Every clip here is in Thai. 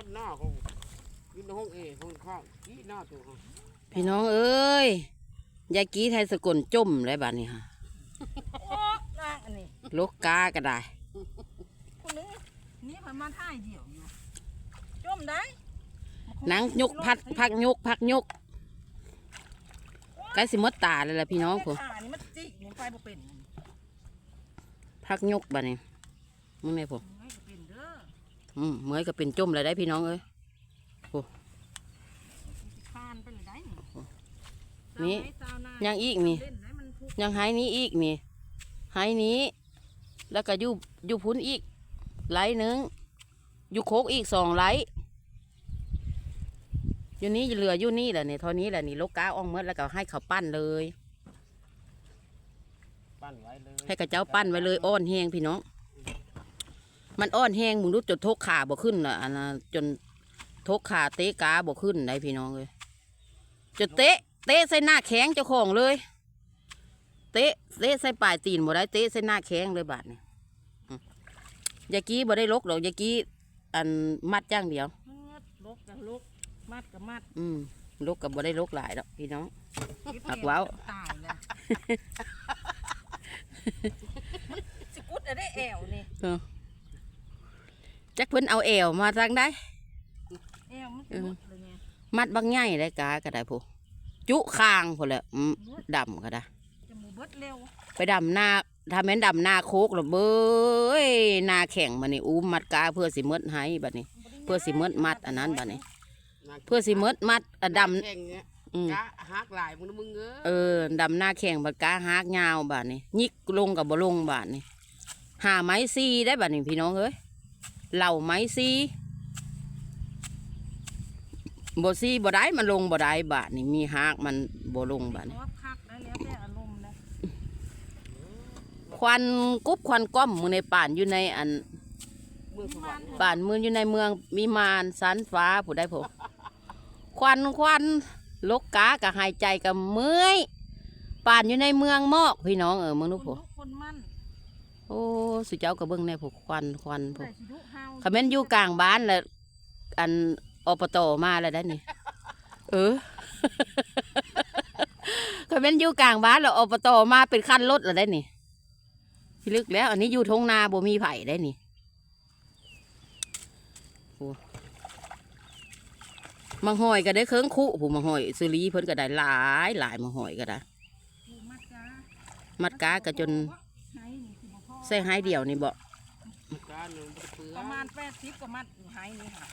อดหน้าขากินในห้องเอห้องข้างกี้หน้าตัวเขาพี่น้องเอ้ยยายกี้ไทยสกลจมเลยบ้านนี้ฮะโอ้นางอันนี้ลกกาก็ได้คนนึงนี่มันมาท่ายเดียวอยู่จมได้นังยกพัดพักยกพักยกใกล้สิมดตาเลยล่ะพี่น้องผมพักยกบ้านนี้มึงไงผม ไม่ก็เป็นเด้อ อืมเมื่อยก็เป็นจมเลยได้พี่น้องเอ้ยสิคานไปเลยได้นี่นี่สาวนายังอีกนี่เล่นได้มันพุกยังหายนี้อีกนี่หายนี้ แล้วก็อยู่อยู่พุ้นอีกไหลหนึ่งอยู่โคกอีกสองไหลอยู่นี้เหลืออยู่นี่แหละนี่เท่านี้แหละนี่ลกกาอ่องเมดแล้วก็ให้เขาปั้นเลยปั้นไว้เลยให้กับเจ้าปั้นไว้เลยอ้อนแหงพี่น้อง มันอ้อนแหงมึงรู้จนทกขาบ่ขึ้นอะอันน่ะจนทกขาเตะกาบ่ขึ้นได้พี่น้องเลยจนเตะ เตะใส่หน้าแข็งเจ้าของเลย เตะเตะใส่ปลายตีนบ่ได้เตะใส่หน้าแข็งเลยบาดนี่อืมยากี้บ่ได้ลกหรอกยากี้อันมัดอย่างเดียว มัดลกกับลกมัดกับมัด อืมลกกับบ่ได้ลกหลายดอกพี่น้องหักเว้าตายแล้วสิกุดอะได้แอวนี่ จักเพิ่นเอาแอวมาทางได้แอวมันสิกุดเลยไงมัดบางใหญ่ได้กาก็ได้ผู้จุคางพุ่นแหละอืมดำก็ได้ จะหมูเบิดเร็วไปดำนาถ้าแม่นดำนาโคกหรอเบ้ยนาแข่งมานี่อู้มัดกาเพื่อสิเมดให้บัดนี้ เพื่อสิเมดมัดอันนั้นบัดนี้ เพื่อสิเมดมัดอะดแข่งเงี้ยำอืมกะหักหลายมึงนะมึงเอ้ยเออดำนาแข่งบัดกาหากยาวบัดนี้ยิกลงกับบ่ลงบัดนี้หาไม้ซีได้บัดนี้พี่น้องเอ้ย เหล่าไม้ซีบ่ซีบ่ได้มันลงบ่ได้บาดนี้มีหากมันบ่ลงบาดนี้เพราะว่าคักได้แล้วแต่อารมณ์นะควันกุบควันก้อมมือในป่านอยู่ในอันเมืองสวรรค์ป่านมืออยู่ในเมืองวิมานสันฟ้าผู้ได้ผมควันควันลกกากับหายใจกับเมื่อยป่านอยู่ในเมืองมอกพี่น้องเออเมืองนู้นคผมนลุกคนมั่น โอ้สุเจ้ากับเบิ้งในผมควันควันผได้มสิดุเฮาคำแม่นอยู่กลางบ้านแล้วอันอปตมาแล้วได้นี่เออคำแม่นอยู่กลางบ้านแล้วอปตมาเป็นขั้นรถแล้วได้นี่พี่ลึกแล้ว อันนี้อยู่ทงนาบ่มีไผ่ได้นี่มังหอยก็ได้เครื่องคุผู้มังหอยสุรีเพิ่นก็ได้หลายหลายมังหอยก็ได้ผู้มัดกามัดกาก็จนไห้นี่ สิบ่พอใส่หายเดียวนี่บ่กาหนึ่งบ่เปลือประมาณแปดสิบกว่ามัดอยู่ไห้นี่ค่ะ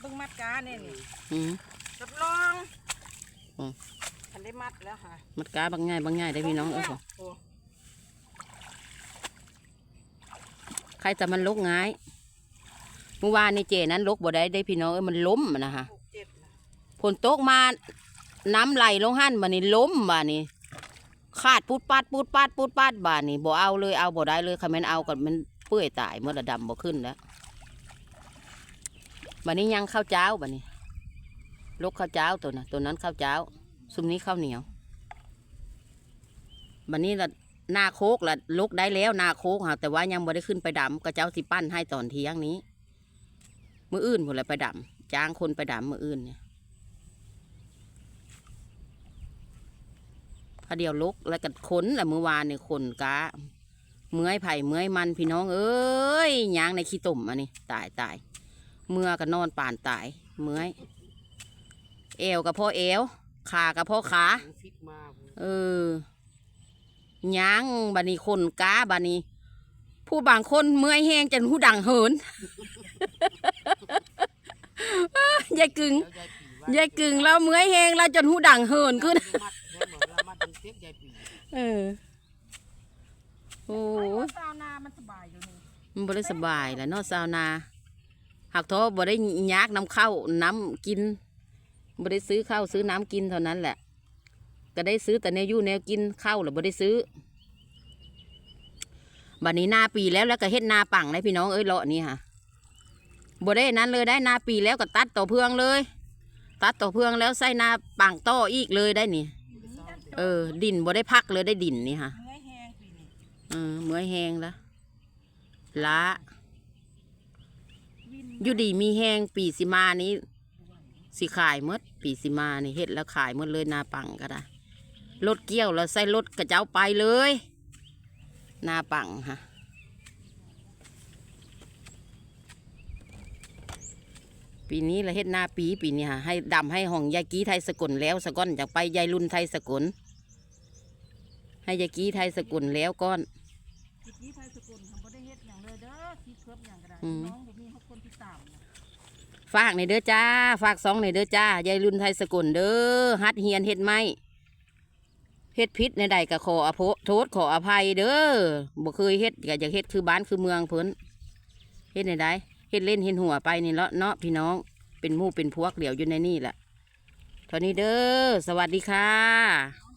เบิ่งมัดกาเนี่ยนี่อืมรับรองอืมทันได้มัดแล้วค่ะ มัดกาบางง่ายบางง่ายได้พี่น้องเอ้ยผมโอ้ใครแต่มันลกง่ายเมื่อวานนี่เจนั้นลกบ่ได้ได้พี่น้องเอ้ยมันล้มอะนะฮะหกเจ็ดนะฝนตกมาน้ำไหลลงหั่นบานี่ล้มบานี่ ขาดปูดปัดปูดปัดปูดปัดบานนี่บ่เอาเลยเอาบ่ได้เลยค่ะม่นเอาก็มันเปื่อยตายเมื่อระดำบ่ขึ้นแล้วบานนี้ยังข้าวเจ้าบานี่ลกข้าวเจ้าตัวน่ะตัวนั้นข้าวเจ้า ซุมนี้ข้าวเหนียวบานนี้ละหน้าโคกละลกได้แล้วหน้าโคกค่ะแต่ว่ายังบ่ได้ขึ้นไปดำก็เจ้าสิปั้นให้ตอนเที่ยงนี้ มืออื่นพุ่นละไปดำจ้างคนไปดำมืออื่นเนี่ย พอเดียวลกแล้วก็ขนแหละเมื่อวานเนี่ยขนกาเมื่อยไผ่เมื่อยมันพี่น้องเอ้ยยางในขี้ตุ่มอันนี้ตายตายเมื่อก็นอนป่านตายเมื่อยเอวกับพ่อเอวขากับพ่อขาเออยางบานี้คนกาบานี้ผู้บางคนเมื่อยแห้งจนหูดังเหินยายกึ่งยายกึ่งเราเมื่อยแห้งเราจนหูดังเหินขึ้น เออ โอ้ไอ้ยว่าซาวนามันสบายอยู่นี่มันบ่ได้สบายแหล้วเนาะสาวนาหักท้อบ่ได้ยากน้ำข้าน้ำกินบ่ได้ซื้อข้าวซื้อน้ำกินเท่านั้นแหละ ก็ได้ซื้อแต่แนวอยู่แนวกินข้าวหรือบ่ได้ซื้อบัดนี้หนาปีแล้วแล้วก็เฮ็ดนาปังได้พี่น้องเอ้ยเลาะนี่ค่ะบ่ได้นั้นเลยได้นาปีแล้วก็ตัดต่อเพืองเลย ตัดต่อเพืองแล้วใส่นาปังต่ออีกเลยได้นี่ เออ ดินบ่ได้พักเลยได้ดินนี่ค่ะเมื่อยแห้งปีนี้เออเมื่อยแหงแล้วละวินอยู่ดีมีแห้งปีสิมานี้สิขายหมด ปีสิมานี่เฮ็ดแล้วขายหมดเลยนาปังก็ได้รถเกี่ยวแล้วใส่รถกระเจ้าไปเลยนาปังฮะปีนี้เราเฮ็ดนาปีปีนี้ฮะให้ดำให้ห้องยายกี้ไทยสกุลแล้วสะก้อนจากไปยายรุ่นไทยสกุล ให้ยายกี้ไทยสกุลแล้วก้อนสิกี้ไทยสกุลทำบ่ได้เฮ็ดอย่างเลยเด้อคิดเพิ่มอย่างก็ได้อืมน้องบ่มีเขาคนที่ตามนะฝากในอยเด้อจ้า ฝากซองในอยเด้อจ้ายายรุ่นไทยสกุลเด้อฮัดเฮียนเฮ็ดไหมเฮ็ดพิษในใดก็ขออโภโทษขออภัยเด้อบ่เคยเฮ็ดก็อยากเฮ็ดคือบ้านคือเมืองเพิ่นเฮ็ดในใดเฮ็ดเล่นเฮ็ดหัวไปนี่เลาะเนาะพี่น้องเป็นหมู่เป็นพวกเดี๋ยวอยู่ในนี่แหละเท่านี้เด้อสวัสดีค่ะ